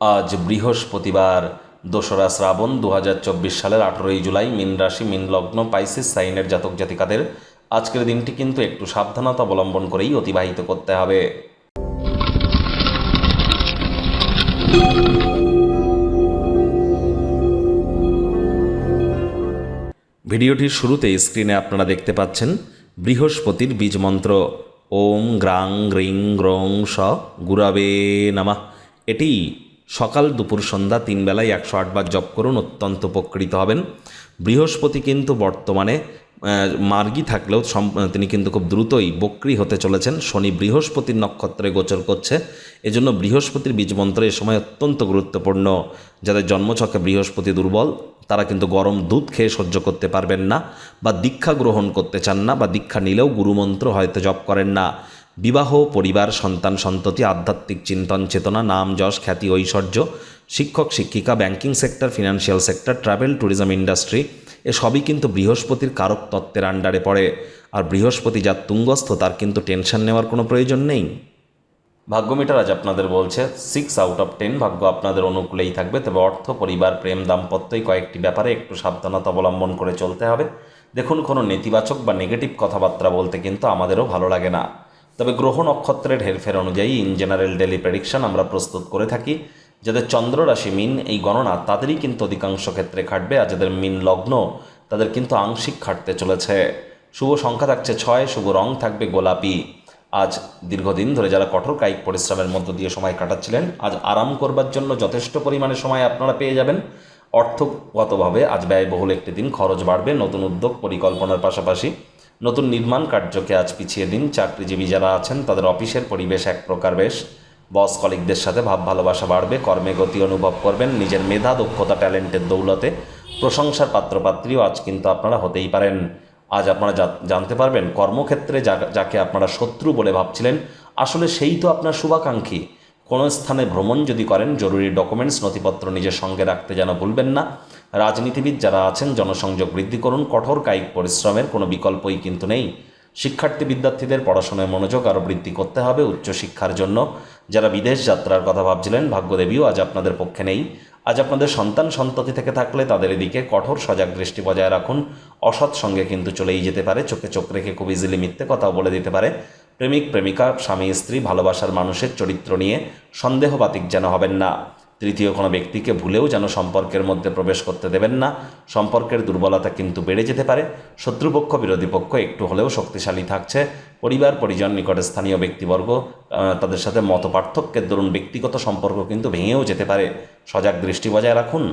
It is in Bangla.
আজ বৃহস্পতিবার, দোসরা শ্রাবণ দু হাজার চব্বিশ সালের আঠেরোই জুলাই, মিন রাশি, মিন লগ্ন, পাইসিস সাইনের জাতক জাতিকাদের আজকের দিনটি কিন্তু একটু সাবধানতা অবলম্বন করেই অতিবাহিত করতে হবে। ভিডিওটির শুরুতে স্ক্রিনে আপনারা দেখতে পাচ্ছেন বৃহস্পতির বীজ মন্ত্র। ওম গ্রাং গ্রিং গ্রং স গুরাবে নামা। এটি সকাল দুপুর সন্ধ্যা তিন বেলায় একশো আটবার জপ করুন, অত্যন্ত উপকৃত হবেন। বৃহস্পতি কিন্তু বর্তমানে মার্গী থাকলেও তিনি কিন্তু খুব দ্রুতই বক্রি হতে চলেছেন। শনি বৃহস্পতির নক্ষত্রে গোচর করছে। এজন্য বৃহস্পতির বীজমন্ত্র এ সময় অত্যন্ত গুরুত্বপূর্ণ। যাদের জন্মছকে বৃহস্পতি দুর্বল, তারা কিন্তু গরম দুধ খেয়ে সহ্য করতে পারবেন না বা দীক্ষা গ্রহণ করতে চান না বা দীক্ষা নিলেও গুরুমন্ত্র হয়তো জপ করেন না। বিবাহ, পরিবার, সন্তান, সন্ততি, আধ্যাত্মিক চিন্তন, চেতনা, নাম, যশ, খ্যাতি, ঐশ্বর্য, শিক্ষক, শিক্ষিকা banking sector financial sector travel tourism industry এসবই কিন্তু বৃহস্পতির কারক তত্ত্বের আন্ডারে পড়ে। আর বৃহস্পতি যার তুঙ্গস্থ, তার কিন্তু টেনশন নেওয়ার কোনো প্রয়োজন নেই। ভাগ্যমিটার আজ আপনাদের বলছে সিক্স আউট অফ টেন ভাগ্য আপনাদের অনুকূলেই থাকবে, তবে অর্থ, পরিবার, প্রেম, দাম্পত্যই কয়েকটি ব্যাপারে একটু সাবধানতা অবলম্বন করে চলতে হবে। দেখুন কোনো নেতিবাচক বা নেগেটিভ কথাবার্তা বলতে কিন্তু আমাদেরও ভালো লাগে না। তবে গ্রহ নক্ষত্রের হেরফের অনুযায়ী ইন জেনারেল ডেলি প্রেডিকশন আমরা প্রস্তুত করে থাকি। যাদের চন্দ্র রাশি মিন, এই গণনা তাদেরই কিন্তু অধিকাংশ ক্ষেত্রে খাটবে আর যাদের মিন লগ্ন, তাদের কিন্তু আংশিক খাটতে চলেছে। শুভ সংখ্যা থাকছে ছয়, শুভ রং থাকবে গোলাপি। আজ দীর্ঘদিন ধরে যারা কঠোর কায়িক পরিশ্রমের মধ্য দিয়ে সময় কাটাচ্ছিলেন, আজ আরাম করবার জন্য যথেষ্ট পরিমাণে সময় আপনারা পেয়ে যাবেন। অর্থগতভাবে আজ ব্যয়বহুল একটি দিন, খরচ বাড়বে, নতুন উদ্যোগ পরিকল্পনার পাশাপাশি। নতুন নির্মাণ কার্যকে আজ পিছিয়ে দিন চাকরিজীবী যারা আছেন, তাদের অফিসের পরিবেশ এক প্রকার বেশ। বস কলিকদের সাথে ভাব ভালোবাসা বাড়বে, কর্মে গতি অনুভব করবেন, নিজের মেধা, দক্ষতা, ট্যালেন্টের দৌলতে প্রশংসার পাত্রপাত্রীও আজ কিন্তু আপনারা হতেই পারেন। আজ আপনারা জানতে পারবেন কর্মক্ষেত্রে যাকে আপনারা শত্রু বলে ভাবছিলেন, আসলে সেই তো আপনার শুভাকাঙ্ক্ষী। কোনো স্থানে ভ্রমণ যদি করেন, জরুরি ডকুমেন্টস নথিপত্র নিজের সঙ্গে রাখতে যেন ভুলবেন না। রাজনীতিবিদ যারা আছেন, জনসংযোগ বৃদ্ধি করুন, কঠোর কায়িক পরিশ্রমের কোনো বিকল্পই কিন্তু নেই। শিক্ষার্থী বিদ্যার্থীদের পড়াশোনায় মনোযোগ আরও বৃদ্ধি করতে হবে উচ্চশিক্ষার জন্য। যারা বিদেশ যাত্রার কথা ভাবছিলেন, ভাগ্যদেবীও আজ আপনাদের পক্ষে নেই। আজ আপনাদের সন্তান সন্ততি থেকে থাকলে তাদের এদিকে কঠোর সজাগ দৃষ্টি বজায় রাখুন। অসৎ সঙ্গে কিন্তু চলেই যেতে পারে, চোখে চোখ রেখে খুব ইজিলি মিথ্যে কথাও বলে দিতে পারে। প্রেমিক, প্রেমিকা, স্বামী, স্ত্রী, ভালোবাসার মানুষের চরিত্র নিয়ে সন্দেহবাতিক যেন হবেন না। তৃতীয় কোনো ব্যক্তিকে ভুলেও যেন সম্পর্কের মধ্যে প্রবেশ করতে দেবেন না। সম্পর্কের দুর্বলতা কিন্তু বেড়ে যেতে পারে। শত্রুপক্ষ, বিরোধী পক্ষ একটু হলেও শক্তিশালী থাকছে। পরিবার, পরিজন, নিকটে স্থানীয় ব্যক্তিবর্গ তাদের সাথে মত পার্থক্যের দরুন ব্যক্তিগত সম্পর্ক কিন্তু ভেঙেও যেতে পারে। সজাগ দৃষ্টি বজায় রাখুন।